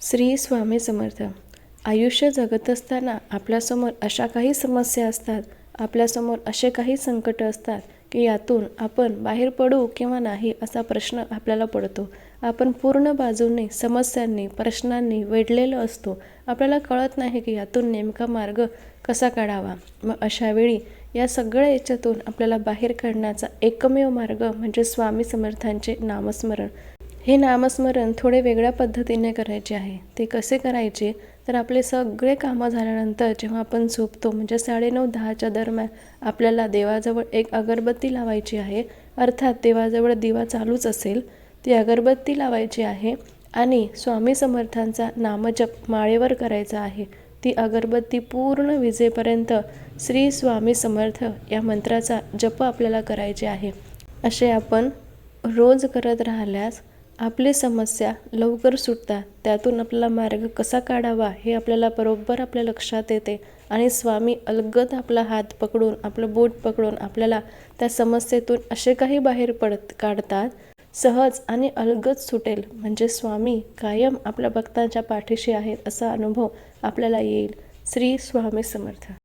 श्री स्वामी समर्थ. आयुष्य जगत असताना आपल्यासमोर अशा काही समस्या असतात आपल्यासमोर असे काही संकट असतात की यातून आपण बाहेर पडू किंवा नाही असा प्रश्न आपल्याला पडतो. आपण पूर्ण बाजूने समस्यांनी प्रश्नांनी वेढलेलो असतो. आपल्याला कळत नाही की यातून नेमका मार्ग कसा काढावा. मग अशावेळी या सगळ्या याच्यातून आपल्याला बाहेर काढण्याचा एकमेव मार्ग म्हणजे स्वामी समर्थांचे नामस्मरण. हे नामस्मरण थोडे वेगळ्या पद्धतीने करायचे आहे. ते कसे करायचे? तर आपले सगळे कामं झाल्यानंतर जेव्हा आपण झोपतो म्हणजे साडेनऊ दहाच्या दरम्यान आपल्याला देवाजवळ एक अगरबत्ती लावायची आहे अर्थात देवाजवळ दिवा चालूच असेल ती अगरबत्ती लावायची आहे आणि स्वामी समर्थांचा नामजप माळेवर करायचा आहे. ती अगरबत्ती पूर्ण विजेपर्यंत श्री स्वामी समर्थ या मंत्राचा जप आपल्याला करायचे आहे. असे आपण रोज करत राहिल्यास आपली समस्या लवकर सुटतात त्यातून आपला मार्ग कसा काढावा हे आपल्याला बरोबर आपल्या लक्षात येते आणि स्वामी अलगद आपला हात पकडून आपलं बोट पकडून आपल्याला त्या समस्येतून असे काही बाहेर पडत काढतात. सहज आणि अलगद सुटेल म्हणजे स्वामी कायम आपल्या भक्तांच्या पाठीशी आहेत असा अनुभव आपल्याला येईल. श्री स्वामी समर्थ.